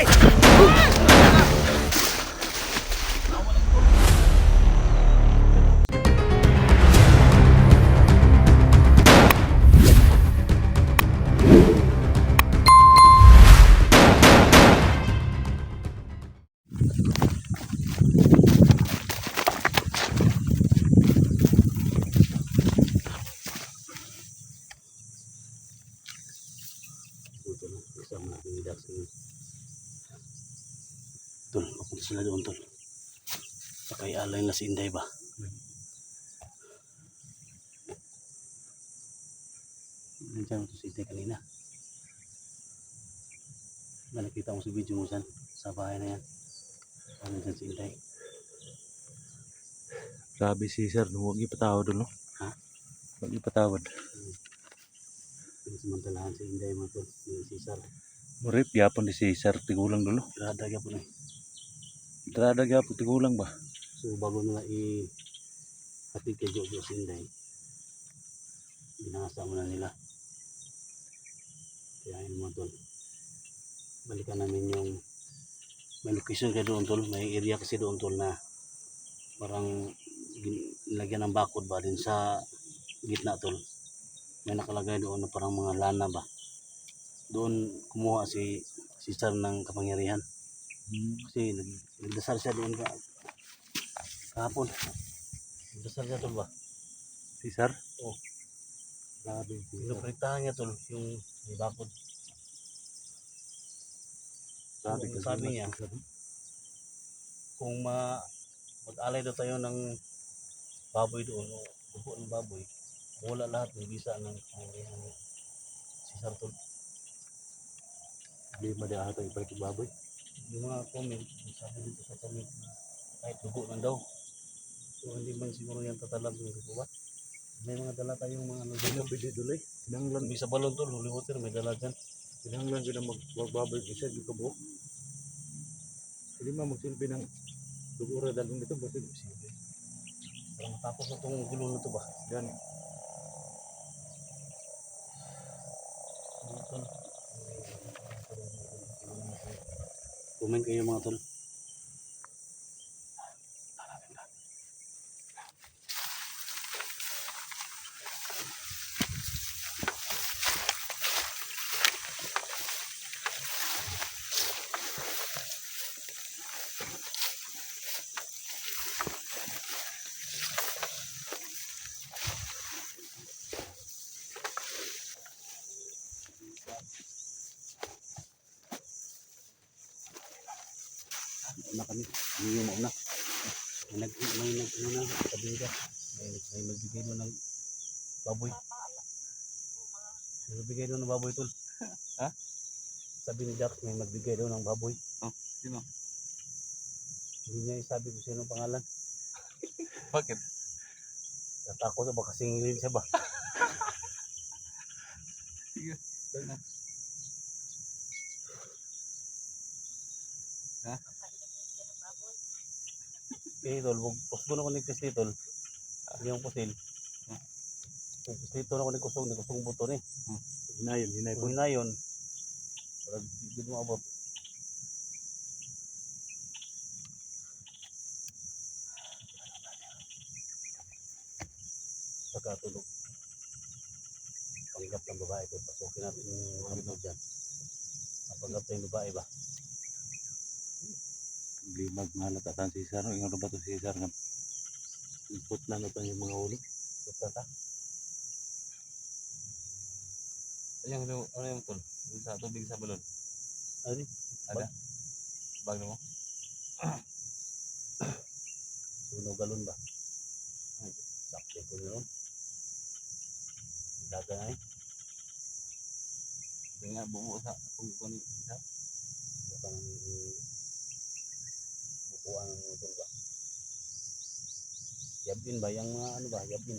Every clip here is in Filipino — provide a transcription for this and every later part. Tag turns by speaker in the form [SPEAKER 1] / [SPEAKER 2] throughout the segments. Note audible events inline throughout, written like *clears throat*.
[SPEAKER 1] Ito na si Inday ba? Nandiyan mo si Inday kanina. Ba nakita mo sa video mo saan? Sa bahay na yan. Ah, Nandiyan si Inday.
[SPEAKER 2] Grabe si sir, huwag ipatawad ulo.
[SPEAKER 1] Ha?
[SPEAKER 2] Huwag ipatawad.
[SPEAKER 1] Pinasamantalahan si Inday mo tol. Ni Cesar.
[SPEAKER 2] Murip, yapon di si sir, tigulang dulo.
[SPEAKER 1] Grada ka po na. eh.
[SPEAKER 2] Drada yapon, tigulang ba?
[SPEAKER 1] So bago nila i hatid kay Jojo si Inday, binasa muna nila. Kaya yun mga tol. Balikan namin yung may location kay doon tol. May area kasi doon tol na parang nilagyan ng bakod ba din sa gitna tol. May nakalagay doon na parang mga lana ba. Doon kumuha si si Sir ng kapangyarihan. Kasi nag, nagdasal siya doon ka, kahapon. Nagdasal siya tol ba?
[SPEAKER 2] Si sir?
[SPEAKER 1] Grabe. Pinapritahan niya tol yung may bakod.
[SPEAKER 2] Grabe
[SPEAKER 1] Ang
[SPEAKER 2] kasi
[SPEAKER 1] sabi niya, kung ma mag-alay daw tayo ng baboy doon o dugo ng baboy, wala lahat ng bisa ng kapangyarihan ni si Sir tol.
[SPEAKER 2] Hindi mo di ata ibalik yung baboy.
[SPEAKER 1] Yung mga comment, sabi dito sa comment, kahit dugo man daw. So hindi man siguro yan tatalag ng ba? May mga dala tayong mga ano
[SPEAKER 2] Hindi
[SPEAKER 1] dito.
[SPEAKER 2] pwede duloy. Kinanglan,
[SPEAKER 1] May sa balon tol, holy water, may dala dyan.
[SPEAKER 2] kinanglan ko na magbababoy isa, di ka buhok. Hindi mo magsilbi ng dugura dalong dito, basig.
[SPEAKER 1] Parang matapos na itong gulo na to ba?
[SPEAKER 2] Yan.
[SPEAKER 1] Comment kayo mga tol. Una kami. Ano yung mauna? May nag may nag ano na sabi ka. May may magbigay mo ng baboy. May magbigay daw ng baboy tol.
[SPEAKER 2] Ha?
[SPEAKER 1] Sabi ni Jack may magbigay daw ng baboy.
[SPEAKER 2] Oh, sino?
[SPEAKER 1] Hindi niya isabi kung sino ang pangalan. *laughs*
[SPEAKER 2] Bakit?
[SPEAKER 1] Natakot na baka singilin siya ba? *laughs*
[SPEAKER 2] Sige.
[SPEAKER 1] Tol, wag kusgo na ko ni Kristi tol. Yung pusil. Kung Kristi na ko ni kusog, ni kusog buto ni.
[SPEAKER 2] Hinayon, hinayon
[SPEAKER 1] hinayon, parang di mo abot. Pagkatulog. Panggap ng babae ko. Pasukin natin yung mga dyan. Panggap ng babae ba?
[SPEAKER 2] Hindi magmalatatan si. Yung ano ba si nga? Put na natin yung mga ulo.
[SPEAKER 1] Puta ta.
[SPEAKER 3] Ayun, ano, ano yung tol? Sa tubig sa balon.
[SPEAKER 1] Ano?
[SPEAKER 3] Ada? Bag mo? *coughs*
[SPEAKER 1] Sunog galon ba? Sakto ko yun. Daga na eh.
[SPEAKER 3] Yung nga, buo sa kung isa.
[SPEAKER 1] Baka nang bukuan ng motor ba? Yabin ba? Yung mga ano ba? Yabin.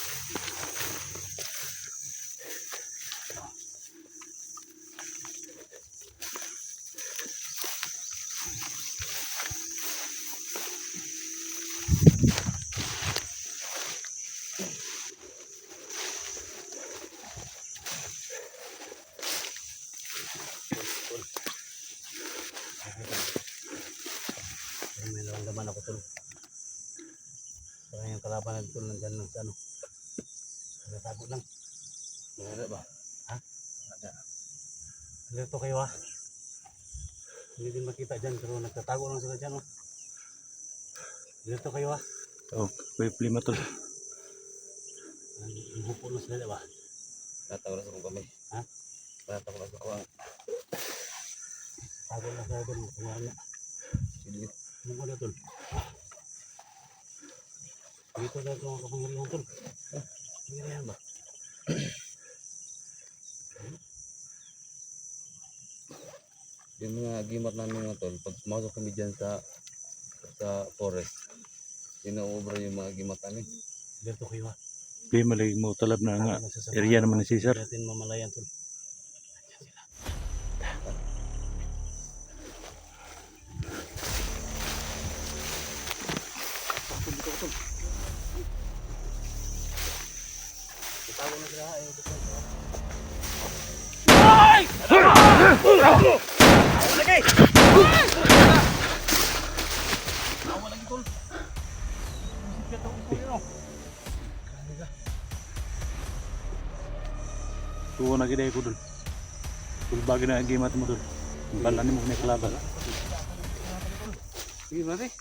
[SPEAKER 1] Dito kayo ah. Hindi din makita dyan pero nagtatago lang sila dyan oh. Dito kayo ah.
[SPEAKER 2] Oh, may plima tol.
[SPEAKER 1] Ang hupo na sila diba?
[SPEAKER 3] Tatawa na sa kong kami.
[SPEAKER 1] Ha?
[SPEAKER 3] Tatawa na sa kong
[SPEAKER 1] Tago na sila doon. Tumahan na.
[SPEAKER 3] Sige.
[SPEAKER 1] Munggo na tol. Dito na ito ang kapangyarihan tol. Kapangyarihan ba? *clears throat*
[SPEAKER 3] Yung mga agimat namin mga tol, pag pumasok kami dyan sa sa forest, inuubra yung mga agimat namin.
[SPEAKER 1] Dito kayo ah.
[SPEAKER 2] Plima lagi mo talab na nga.
[SPEAKER 1] Sa
[SPEAKER 2] Area naman ni Cesar.
[SPEAKER 1] Natin mamalayan tol. Tago na sila. Ayaw ko sila.
[SPEAKER 2] Tuwa na gid ko dul. Tulbagi na gimat mo dul. Balan mo ni kalaban.
[SPEAKER 3] Sige, mati.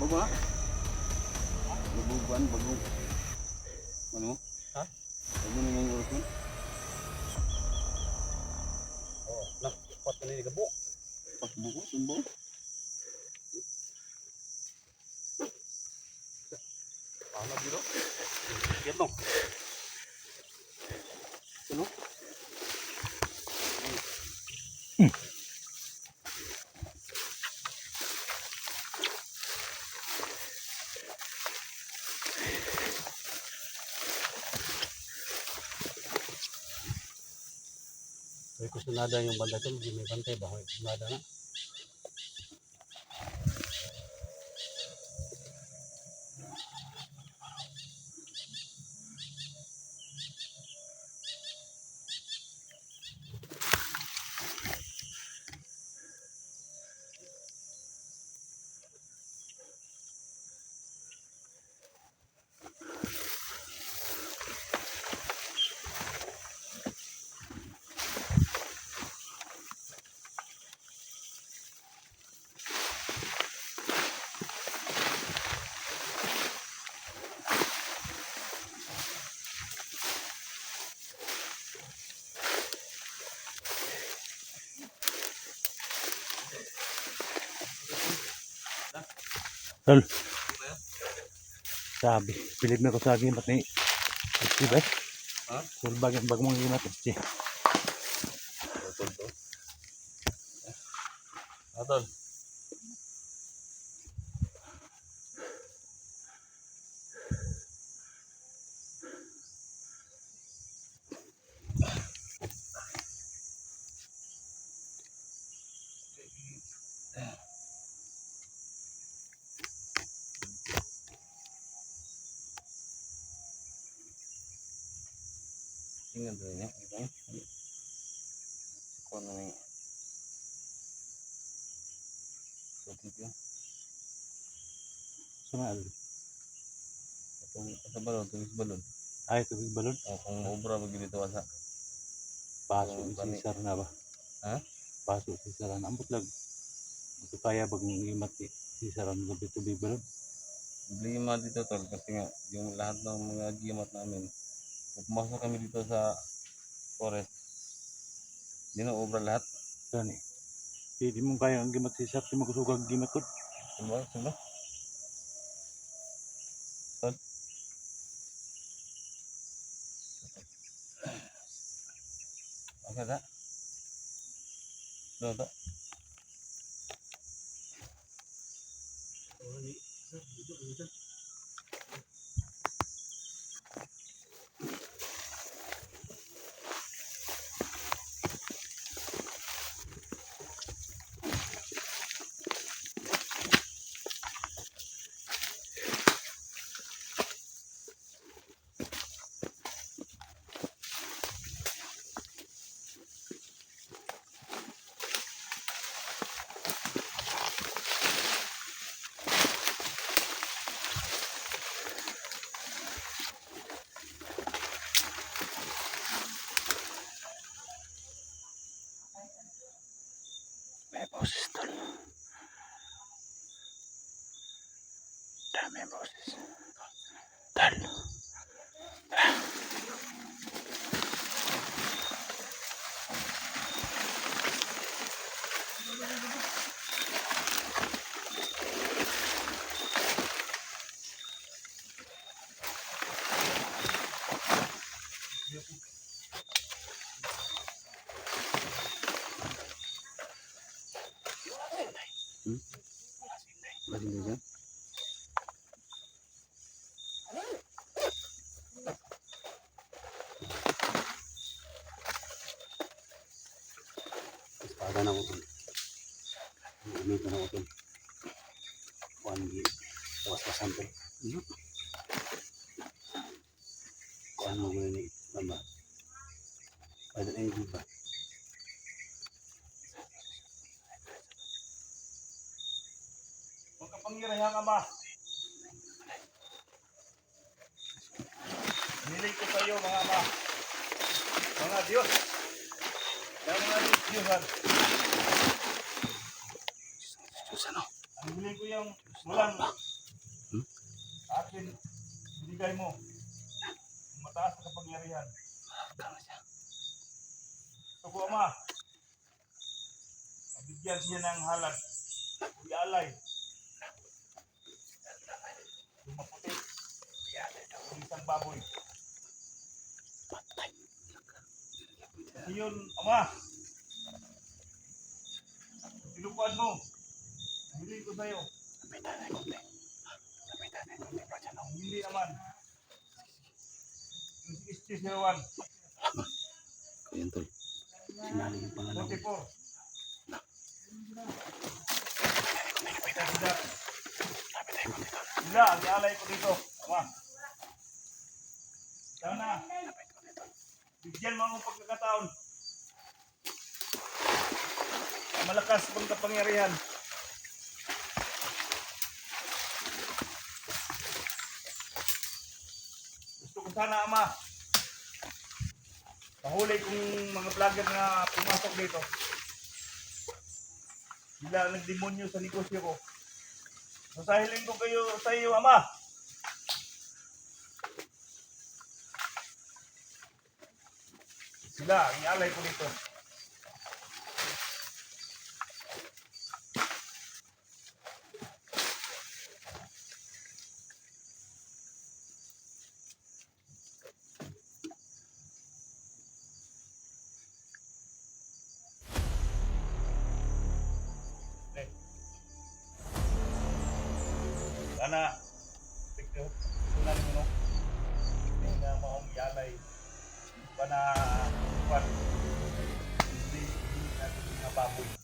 [SPEAKER 3] Bago ha? Baguban, bago. Ano?
[SPEAKER 1] Ha?
[SPEAKER 3] Bago na yung oras mo?
[SPEAKER 1] Oh, nakpat na ni Gabo.
[SPEAKER 3] Pas buko, sumbo.
[SPEAKER 1] Paano biro? Yan no. May kusunada yung banda hindi may bantay ba? May kusunada na.
[SPEAKER 2] Tol. Sabi, pilit na ko sa gimat ni. Di ba?
[SPEAKER 3] Ha?
[SPEAKER 2] Tulbagi ang bag mong gimat. Si.
[SPEAKER 3] Atol to. Atol. Tingnan dulu ya, ito. Kuha na ng Sukit yun.
[SPEAKER 2] Sumal.
[SPEAKER 3] Itong sa balon, tubig balon.
[SPEAKER 2] Ay, tubig balon.
[SPEAKER 3] O kung obra mag dito sa
[SPEAKER 2] Paso
[SPEAKER 3] Oo,
[SPEAKER 2] si
[SPEAKER 3] bani.
[SPEAKER 2] Cesar na ba?
[SPEAKER 3] Ha?
[SPEAKER 2] Paso si Cesar na. Ambot lang. Ito kaya bag mong gimat ni Cesar ang tubig balon.
[SPEAKER 3] problema dito tol kasi nga yung lahat ng mga gimat namin pumasok kami dito sa forest dinaobra lahat
[SPEAKER 2] gani di mong kaya ang gimat sisak di magusugag gimat ko
[SPEAKER 3] sumba sumba Tol. Apa dah? Dah tak?
[SPEAKER 1] Oh, ni. Sudah, sudah, sudah. Espada na ko ito. Gamitin na ko ito. Kuhan di. Tawas-tawasan ito. Ano? Kuhan mo ko ni Mama. Pwede na yung ba?
[SPEAKER 4] Magkapangyarihan ka ba? Nilig ko sa iyo mga ama. Mga Diyos. Mga Diyosan.
[SPEAKER 1] Diyos
[SPEAKER 4] Ang hiling ko yung mulan
[SPEAKER 1] Hmm?
[SPEAKER 4] akin. Binigay mo. Mataas na kapangyarihan. Ito ko ama. Mabigyan siya ng halad. Ialay. Yung maputi. Yung isang baboy. Yun, ama. Tinupuan mo. Ko sa'yo.
[SPEAKER 1] Lapitan na yung konti. Lapitan na yung konti. Pradyan ako.
[SPEAKER 4] Hindi naman. Yung 6001,
[SPEAKER 1] Kuya Tol. Sinali yung pangalan ko.
[SPEAKER 4] 44. Sila, ialay ko dito. Ama. Sana,
[SPEAKER 1] Lapitan yung konti Tol.
[SPEAKER 4] bigyan mo akong pagkakataon. Malakas pang kapangyarihan. Sana, Ama, mahuli kong mga vlogger na pumasok dito. Sila nagdemonyo sa negosyo ko. Masahilin ko kayo sa iyo, Ama. Sila, ialay ko dito. Sana, tignan mo no? Hindi na maong ialay ba na hindi mga baboy.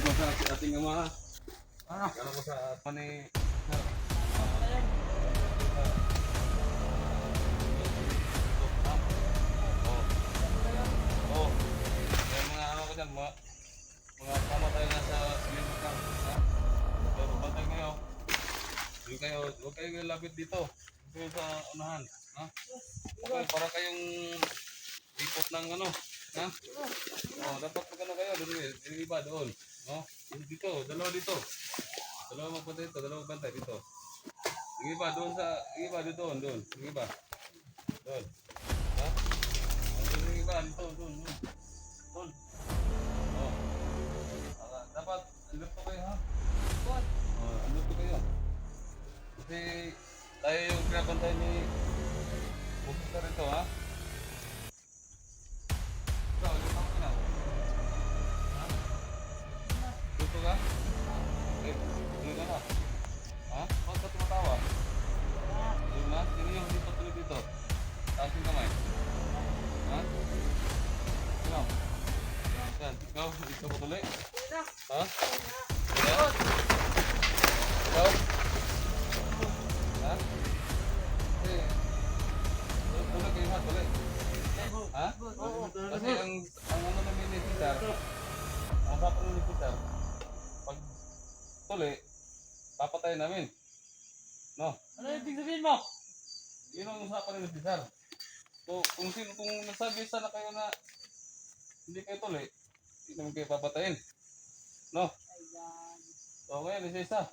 [SPEAKER 3] Nalay ko sa ating ama. Ano? Kala ko sa pani. Oh. Yung mga ano ko dyan, mga mga pamatay na sa silibot lang. Ha? Pero bantay kayo. Huwag kayo, huwag kayo lapit dito. Huwag kayo sa unahan. Ha? Okay, para kayong ipot ng ano. Ha? Oh, dapat pag ano kayo, doon. Yung iba doon. Yung dito, dalawa dito. Dalawa magpantay dito, dalawa magpantay dito. Yung iba doon sa, yung iba doon, doon, doon. Yung iba. Doon. Ha? Oh, yung iba, dito, doon, doon. Doon. Oh. Ah, dapat, alerto kayo ha? Oh, alerto kayo. Kasi, tayo yung pinapantay ni ito, ha? Papatayin namin. No?
[SPEAKER 5] Ano ibig sabihin mo?
[SPEAKER 3] Yun ang usapan ni Cesar. So, kung sino, kung nagsabi sana kayo na hindi kayo tuloy, hindi namin kayo papatayin. No? So, ngayon, isa-isa.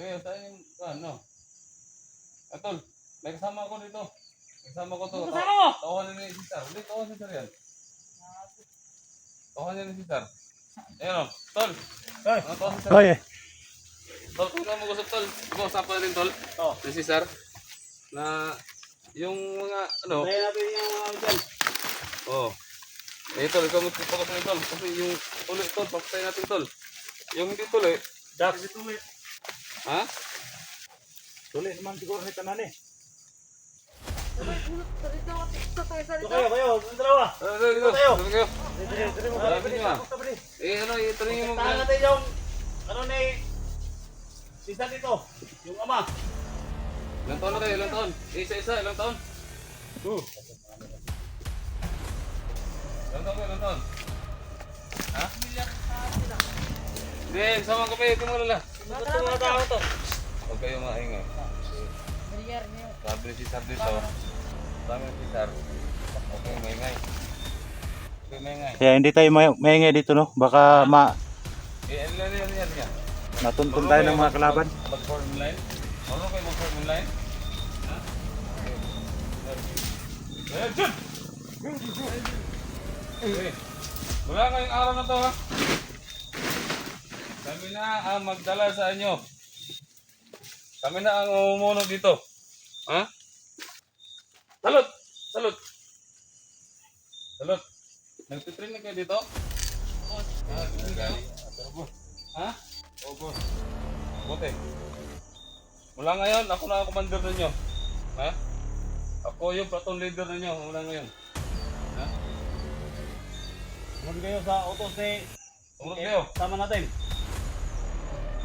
[SPEAKER 3] Ngayon, saan yung, ano? Atol, may kasama ako dito. May kasama ko to.
[SPEAKER 5] Kasama mo?
[SPEAKER 3] Tawanan ni Cesar. Hindi, tawanan ni Cesar yan. Tawanan ni Cesar. Ayan o, Tol.
[SPEAKER 4] Ay.
[SPEAKER 3] Ano tawanan ni Cesar?
[SPEAKER 4] Oy,
[SPEAKER 3] Tol, kung ka mag-usap, Tol. Mag-usapan rin, Tol.
[SPEAKER 1] Oh.
[SPEAKER 3] Ni Cesar. Na, yung mga, ano,
[SPEAKER 1] Kaya natin yung mga dyan.
[SPEAKER 3] Oo. Eh, tol, ikaw magpapakas na tol. Kasi yung tuloy, tol, papatay natin, tol. Yung hindi tuloy,
[SPEAKER 4] Dax. Tuloy.
[SPEAKER 3] ha?
[SPEAKER 4] Tuloy naman siguro ni tanan eh.
[SPEAKER 1] Ito kayo, kayo, yung dalawa.
[SPEAKER 3] Ano, dito, dito.
[SPEAKER 1] Tayo.
[SPEAKER 3] Dito kayo.
[SPEAKER 4] Dito, dito, dito.
[SPEAKER 3] Sabi niyo, ah.
[SPEAKER 4] Basta ba di?
[SPEAKER 3] Eh, ano, ito rin yung
[SPEAKER 1] Tahan natin yung, ano ni, sisa dito, yung ama.
[SPEAKER 3] Ilang taon na kayo, ilang taon? Isa-isa, ilang taon?
[SPEAKER 4] Oh.
[SPEAKER 3] Ilang taon kayo, ilang taon? Ha? Hindi, sama ko pa, ito mo lala.
[SPEAKER 1] Ito mga tao to.
[SPEAKER 3] Huwag kayo maingay. Sabi ni Cesar dito, sabi ni Cesar, huwag kayo maingay. Huwag kayo maingay.
[SPEAKER 2] Kaya hindi tayo maingay dito no. Baka ma
[SPEAKER 3] Eh, ano yan, yan, yan, yan.
[SPEAKER 2] matuntun tayo ng mga kalaban.
[SPEAKER 3] Mag-form line? Marunong kayo mag-form line? Ha? Wala ngayong araw na to ha. Kami na ang magdala sa inyo. Kami na ang umumunod dito. Ha? Salot! Salot! Salot! Nagtitrain na kayo dito? Ha? Nagtitrain kayo? Ha? Opo. Buti. Mula ngayon, ako na ang commander ninyo. Ha? Ako yung platoon leader ninyo mula ngayon. Ha?
[SPEAKER 1] Sumunod kayo sa utos ni,
[SPEAKER 3] Sumunod kayo.
[SPEAKER 1] sama natin.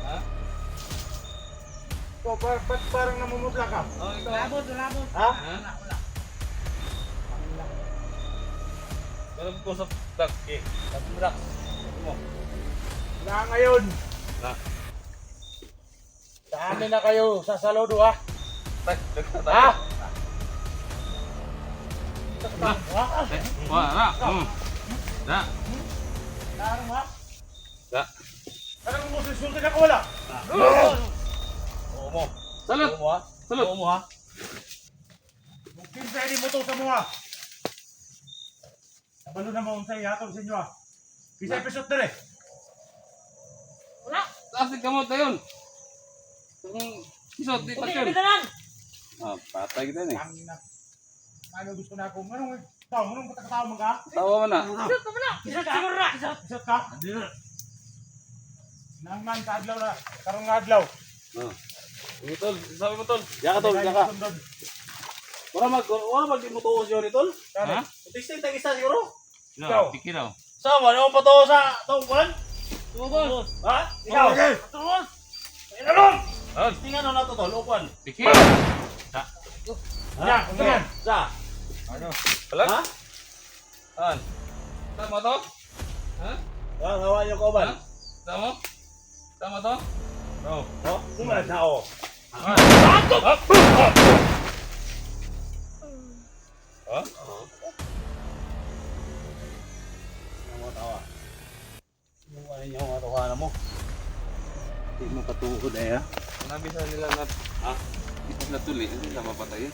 [SPEAKER 3] Ha?
[SPEAKER 4] So, par ba't parang namumutla ka?
[SPEAKER 3] Oh, ikaw.
[SPEAKER 5] Labot, labot.
[SPEAKER 1] Ha?
[SPEAKER 3] Ha? Pero ko sa dak. Eh, mo dak. Ito mo.
[SPEAKER 4] Na ngayon.
[SPEAKER 3] Na.
[SPEAKER 4] Sa amin na kayo sa saludo ha.
[SPEAKER 3] Na
[SPEAKER 4] Ha?
[SPEAKER 3] tayo. Eh, wala na. Hmm. Na.
[SPEAKER 4] Ano ha?
[SPEAKER 3] Da.
[SPEAKER 4] Anong mo susunod ka wala?
[SPEAKER 1] Oo mo.
[SPEAKER 3] Salot!
[SPEAKER 1] Oo mo ha.
[SPEAKER 3] Salot!
[SPEAKER 1] Oo mo ha.
[SPEAKER 4] Kung kinsa hindi mo to sa mga. Kabalo na mo unsay hatol sa inyo ha. Kisa episode dere.
[SPEAKER 5] Wala.
[SPEAKER 3] Lasig kamot na yun. Kung isot, di pa
[SPEAKER 5] Hindi,
[SPEAKER 3] yun.
[SPEAKER 5] hindi na lang.
[SPEAKER 3] Ah, patay kita ni.
[SPEAKER 4] Ang na. Ano gusto na akong anong tao, anong katakatawa mo ka?
[SPEAKER 3] Tawa mo na.
[SPEAKER 5] Isot mo na. Isot siguro na. Isot.
[SPEAKER 4] Isot ka? Nang man ka adlaw na, karong nga adlaw.
[SPEAKER 3] Oh. Sige, tol. Sabi mo, tol.
[SPEAKER 1] Diyan ka tol, ka.
[SPEAKER 4] Sundod.
[SPEAKER 1] Wala mag, wala mag di mo tuos yun ni tol.
[SPEAKER 3] Ha?
[SPEAKER 1] Testing tag isa siguro.
[SPEAKER 4] Ikaw.
[SPEAKER 3] Tiki daw.
[SPEAKER 1] Sama, ano pa to sa tong
[SPEAKER 5] Tugol.
[SPEAKER 1] Ha? Ikaw.
[SPEAKER 5] Tugol.
[SPEAKER 1] Inalong!
[SPEAKER 3] Ah,
[SPEAKER 1] Tingnan ano na to ukwan.
[SPEAKER 3] tiki.
[SPEAKER 1] Ha?
[SPEAKER 4] Yan, ano yan?
[SPEAKER 1] Sa?
[SPEAKER 3] Ano? Wala?
[SPEAKER 1] Ha?
[SPEAKER 3] Saan? Tama to? Ha?
[SPEAKER 1] Ah, hawa niyo ko ba?
[SPEAKER 3] Tama? Tama to? Oo.
[SPEAKER 1] Oh, kumala na oh.
[SPEAKER 3] Ha? Ha?
[SPEAKER 1] Ano mo tawa? Yung ano niyo mga tuhanan mo. Hindi mo patuhod eh ha.
[SPEAKER 3] Sinabi sa nila na, ha? Ito na tuloy, hindi na mapatayin.